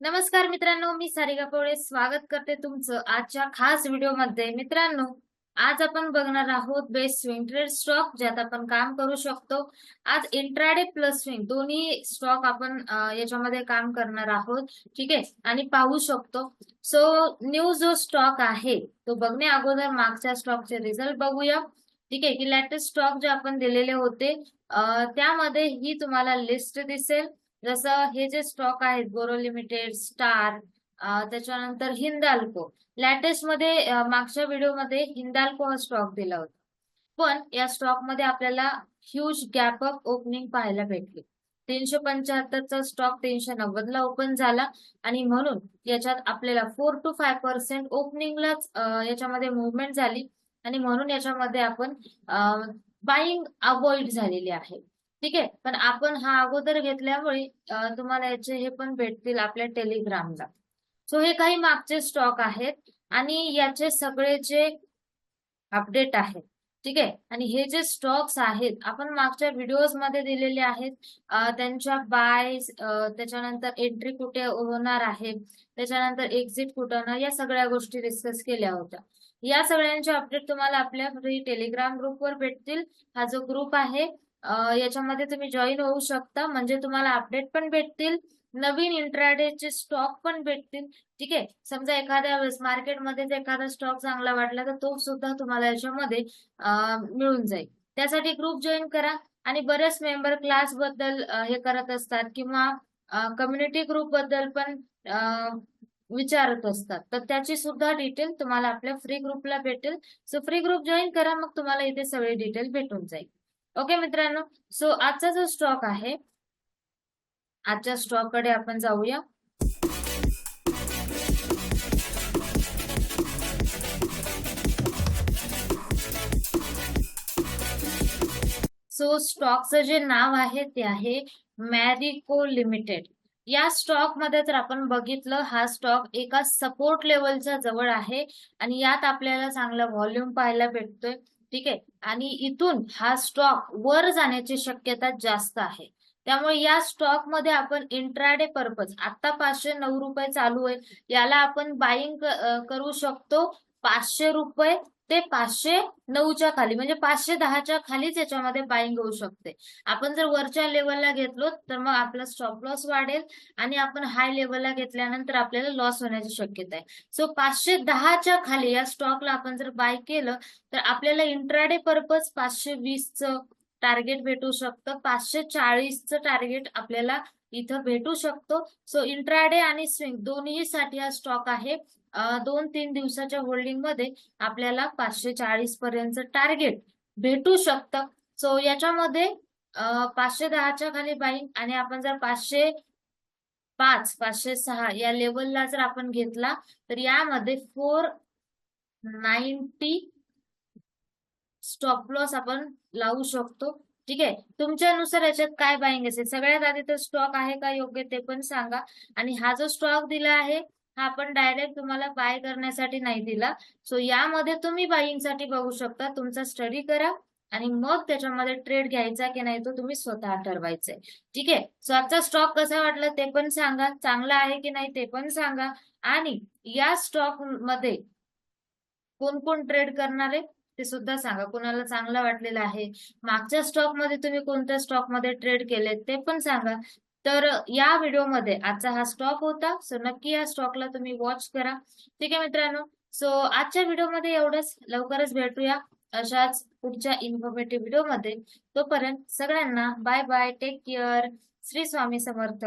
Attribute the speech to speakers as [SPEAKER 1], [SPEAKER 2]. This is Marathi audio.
[SPEAKER 1] नमस्कार मित्रांनो मी सारिका पवळे स्वागत करते तुमचं आजच्या खास व्हिडिओमध्ये. मित्रांनो आज आपण बघणार आहोत बेस्ट स्विंग ट्रेड स्टॉक ज्यात आपण काम करू शकतो. आज इंट्राडे प्लस स्विंग दोन्ही स्टॉक आपण याच्यामध्ये काम करणार आहोत. ठीक आहे? आणि पाहू शकतो. सो न्यू जो स्टॉक आहे तो बघण्या अगोदर मागच्या स्टॉकचे रिझल्ट बघूया. ठीक आहे? की लेटेस्ट स्टॉक जे आपण दिलेले होते त्यामध्ये ही तुम्हाला लिस्ट दिसेल. जसं हे जे स्टॉक आहेत बोरो लिमिटेड स्टार त्याच्यानंतर हिंदाल्को लॅटेस्टमध्ये मागच्या व्हिडिओमध्ये हिंदाल्को हा स्टॉक दिला होता. पण या स्टॉकमध्ये आपल्याला ह्यूज गॅप अप ओपनिंग पाहायला भेटली. तीनशे पंच्याहत्तरचा स्टॉक तीनशे नव्वद ला ओपन झाला आणि म्हणून याच्यात आपल्याला फोर टू फाय पर्सेंट ओपनिंगलाच याच्यामध्ये मुवमेंट झाली आणि म्हणून याच्यामध्ये आपण बाईंग अवॉइड झालेली आहे. ठीक आहे? पण आपण हा अगोदर घेतल्यामुळे तुम्हाला याचे हे पण भेटतील आपल्या टेलिग्रामला सो हे काही मागचे स्टॉक आहेत आणि याचे सगळे जे अपडेट आहेत. ठीक आहे? आणि हे जे स्टॉक्स आहेत आपण मागच्या व्हिडिओजमध्ये दिलेले आहेत. त्यांच्या बाय त्याच्यानंतर एंट्री कुठे होणार आहे त्याच्यानंतर एक्झिट कुठं होणार या सगळ्या गोष्टी डिस्कस केल्या होत्या. या सगळ्यांचे अपडेट तुम्हाला आपल्या फ्री टेलिग्राम ग्रुपवर भेटतील. हा जो ग्रुप आहे याच्यामध्ये तुम्ही जॉईन होऊ शकता. म्हणजे तुम्हाला अपडेट पण भेटतील. नवीन इंट्राडेचे स्टॉक पण भेटतील. ठीक आहे? समजा एखाद्या वेळेस मार्केटमध्ये एखादा स्टॉक चांगला वाटला तर तो सुद्धा तुम्हाला याच्यामध्ये मिळून जाईल. त्यासाठी ग्रुप जॉईन करा. आणि बरेच मेंबर क्लासबद्दल हे करत असतात किंवा कम्युनिटी ग्रुपबद्दल पण विचारत असतात. तर त्याची सुद्धा डिटेल तुम्हाला आपल्या फ्री ग्रुपला भेटेल. सो फ्री ग्रुप जॉईन करा. मग तुम्हाला इथे सगळी डिटेल भेटून जाईल. ओके मित्रांनो. सो आजचा जो स्टॉक आहे आजच्या स्टॉककडे आपण जाऊया. सो स्टॉकचं जे नाव आहे ते आहे मॅरिको लिमिटेड या स्टॉकमध्ये तर आपण बघितलं हा स्टॉक एका सपोर्ट लेवलच्या जवळ आहे. आणि यात आपल्याला चांगला व्हॉल्यूम पाहायला भेटतोय. ठीक आहे? आणि इथून हा स्टॉक वर जाण्याची शक्यता जास्त आहे. त्यामुळे या स्टॉकमध्ये आपण इंट्राडे पर्पज आता पाचशे नऊ रुपये चालू आहे. याला आपण बाईंग करू शकतो पाचशे रुपये ते पाचशे नऊच्या खाली म्हणजे पाचशे दहाच्या खालीच याच्यामध्ये बाईंग होऊ शकते. आपण जर वरच्या लेवलला घेतलो तर मग आपला स्टॉप लॉस वाढेल आणि आपण हाय लेवलला घेतल्यानंतर आपल्याला लॉस होण्याची शक्यता आहे. सो पाचशे दहाच्या खाली या स्टॉकला आपण जर बाय केलं तर आपल्याला इंट्राडे पर्पज पाचशे वीसचं टार्गेट भेटू शकतं. पाचशे चाळीसचं टार्गेट आपल्याला इथं भेटू शकतो. सो इंट्राडे आणि स्विंग दोन्ही साठी हा स्टॉक आहे. दोन तीन दिवसाच्या होल्डिंगमध्ये आपल्याला पाचशे चाळीस पर्यंत टार्गेट भेटू शकतं. सो याच्यामध्ये पाचशे दहाच्या खाली बाईंग आणि आपण जर पाचशे पाच पाचशे सहा या लेवलला जर आपण घेतला तर यामध्ये फोर नाईन्टी स्टॉप लॉस आपण लावू शकतो. ठीक आहे? तुमच्यानुसार याच्यात काय बाईंग असेल? सगळ्यात आधी तर स्टॉक आहे का योग्य ते पण सांगा. आणि हा जो स्टॉक दिला आहे हा आपण डायरेक्ट तुम्हाला बाय करण्यासाठी नाही दिला. सो यामध्ये तुम्ही बाईंगसाठी बघू शकता. तुमचा स्टडी करा आणि मग त्याच्यामध्ये ट्रेड घ्यायचा की नाही तो तुम्ही स्वतः ठरवायचंय ठीक आहे? सो आजचा स्टॉक कसा वाटला ते पण सांगा. चांगला आहे की नाही ते पण सांगा. आणि या स्टॉकमध्ये कोण कोण ट्रेड करणार आहे? ते सुद्धा सांगा. कोणाला चांगला वाटलेला आहे? मागच्या स्टॉकमध्ये तुम्ही कोणत्या स्टॉकमध्ये ट्रेड केले ते पण सांगा. तर या व्हिडिओमध्ये आजचा हा स्टॉक होता. सो नक्की या स्टॉकला तुम्ही वॉच करा. ठीक आहे मित्रांनो? सो आजच्या व्हिडिओमध्ये एवढंच. लवकरच भेटूया अशाच पुढच्या इन्फॉर्मेटिव्ह व्हिडिओमध्ये तोपर्यंत सगळ्यांना bye bye take care Shri Swami Samarth.